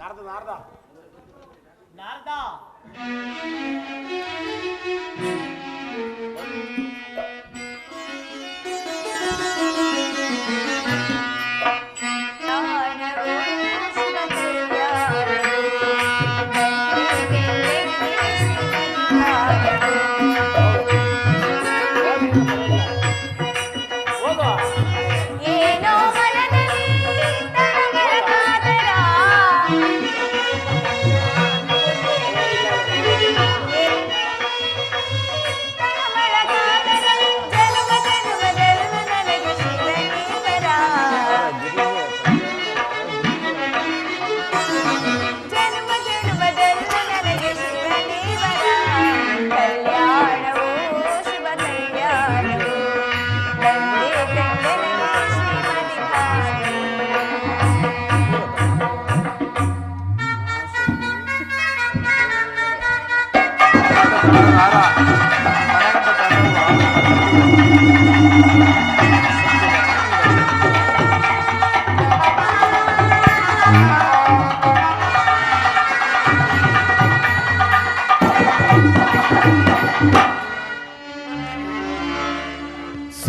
Narada Narada. Narada.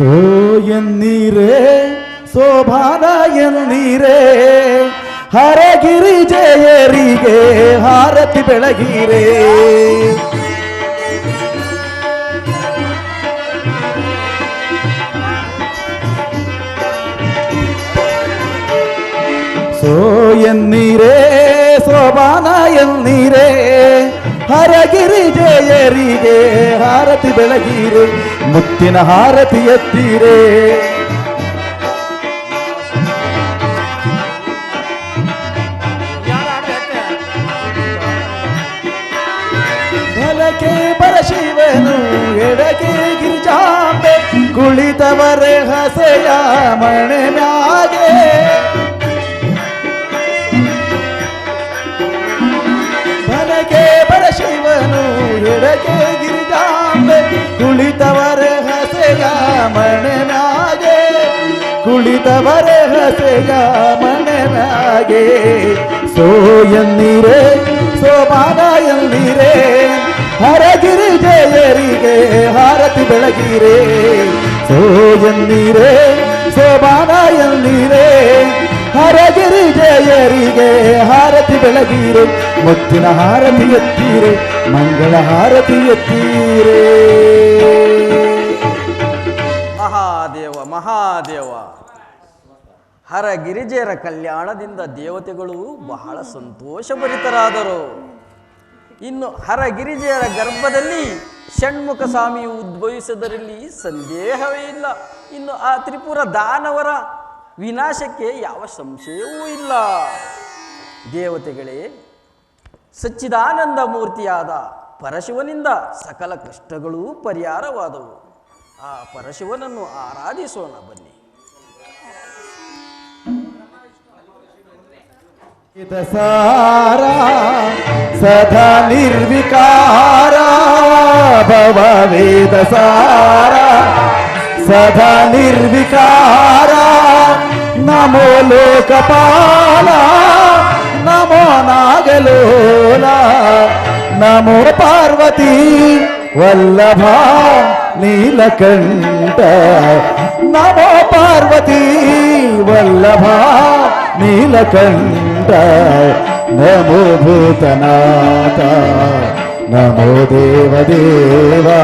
So ಎನ್ನೀರೇ ಶೋಭಾನ ಎನ್ನೀರೇ Haragiri ಜಯರಿಗೆ ಹಾರತಿ ಬೆಳಗಿರೇ so ಎನ್ನೀರೇ ಶೋಭಾನ ಎನ್ನೀರೇ Haragiri ಜಯರಿಗೆ ಹಾರತಿ ಬೆಳಗಿರೆ, ಮುತ್ತಿನ ಹಾರತಿ ಎತ್ತೀರೆ. ಬಲಕೆ ಪರಶಿವನು ಎಡಗೆ ಗಿರಿಜಾಂಬೆ, ಕುಳಿತವರೆ ಹಸೆಯ ಮಣೆ ಮ್ಯಾಗೆ. ಕುಳಿತವರೆ ಹಸೆಯ ಮಣೆ ಮ್ಯಾಗೆ ಸೋ ಎನ್ನೀರೇ ಸೋಮಾನ ಎನ್ನೀರೇ ಹರಗಿರಿ ಜಯರಿಗೆ ಹಾರತಿ ಬೆಳಗಿರೇ ಸೋ ಎನ್ನೀರೇ ಸೋಮಾನ ಎನ್ನೀರೇ ಹರಗಿರಿ ಜಯರಿಗೆ ಹಾರತಿ ಬೆಳಗಿರೆ ಮುತ್ತಿನ ಹಾರತಿ ಎತ್ತೀರೆ ಮಂಗಳ ಹಾರತಿ ಎತ್ತೀರೇ ಹರ ಗಿರಿಜೆಯರ ಕಲ್ಯಾಣದಿಂದ ದೇವತೆಗಳು ಬಹಳ ಸಂತೋಷಭರಿತರಾದರು. ಇನ್ನು ಹರ ಗಿರಿಜೆಯರ ಗರ್ಭದಲ್ಲಿ ಷಣ್ಮುಖ ಸ್ವಾಮಿಯು ಉದ್ಭವಿಸದರಲ್ಲಿ ಸಂದೇಹವೇ ಇಲ್ಲ. ಇನ್ನು ಆ ತ್ರಿಪುರ ದಾನವರ ವಿನಾಶಕ್ಕೆ ಯಾವ ಸಂಶಯವೂ ಇಲ್ಲ. ದೇವತೆಗಳೇ, ಸಚ್ಚಿದಾನಂದ ಮೂರ್ತಿಯಾದ ಪರಶಿವನಿಂದ ಸಕಲ ಕಷ್ಟಗಳೂ ಪರಿಹಾರವಾದವು. ಆ ಪರಶಿವನನ್ನು ಆರಾಧಿಸೋಣ ಬನ್ನಿ. सारा, सदा निर्विकारा, भव वेद सारा, सदा निर्विकारा, नमो लोकपाला, नमो नागलोला, नमो पार्वती, वल्लभा, नीलकंठ, नमो पार्वती, वल्लभा, नीलकंठ। నమో భూతనాథ నమో దేవదేవా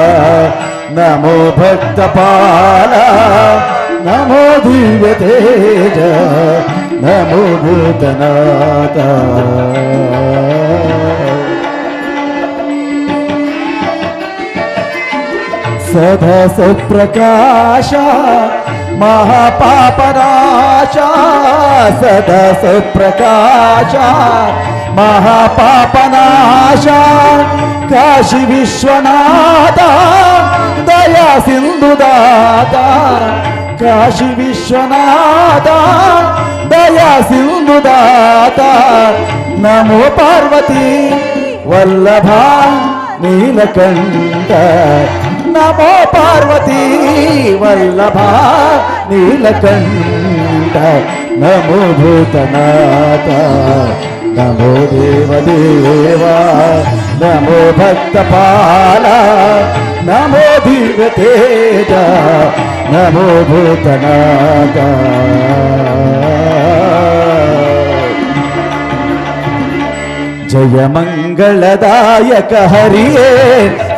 నమో భక్తపాల నమో దివ్యతేజ నమో భూతనాథ. సదా సత్ప్రకాశ మహాపాపనాశా సదా సుప్రకాశ మహాపాపనాశ కాశీ విశ్వనాథ దయా సింధుదాత కాశీ విశ్వనాథ దయా సింధుదాత. నమో పార్వతీ వల్లభా నీలకంఠ. నమో పార్వతీ వల్లభా నీలకంఠ. నమో భూతనాథ. నమో దేవదేవా. నమో భక్తపాల. నమో దివ్యతేజ. నమో భూతనాథ. జయ మంగళదాయక హరియే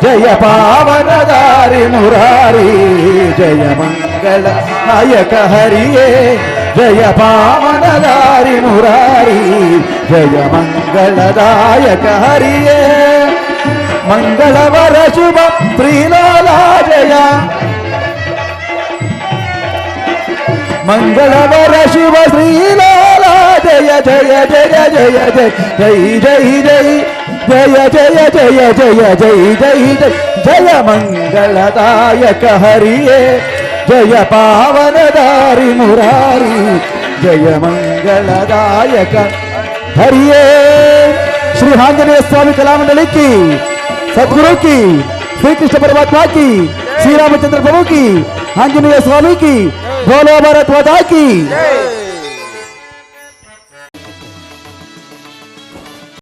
జయ పావనదారి మురారి జయమంగళ నాయక హరియే జయ పావనదారి మురారి జయ మంగళదాయక హరియే. మంగళవర శుభ ప్రియులాలా జయ. మంగళవర శుభ శ్రీలా जय जय जय जय जय जय जय जय जय जय जय जय जय जय जय मंगलदायक हरिये जय पावनदारि मुरारी जय मंगलदायक हरिए श्री आंजनेय स्वामी कला मंडली की सदगुरु की श्री कृष्ण परमात्मा की श्री रामचंद्र प्रभु की आंजनेय स्वामी की बोलो भारत माता की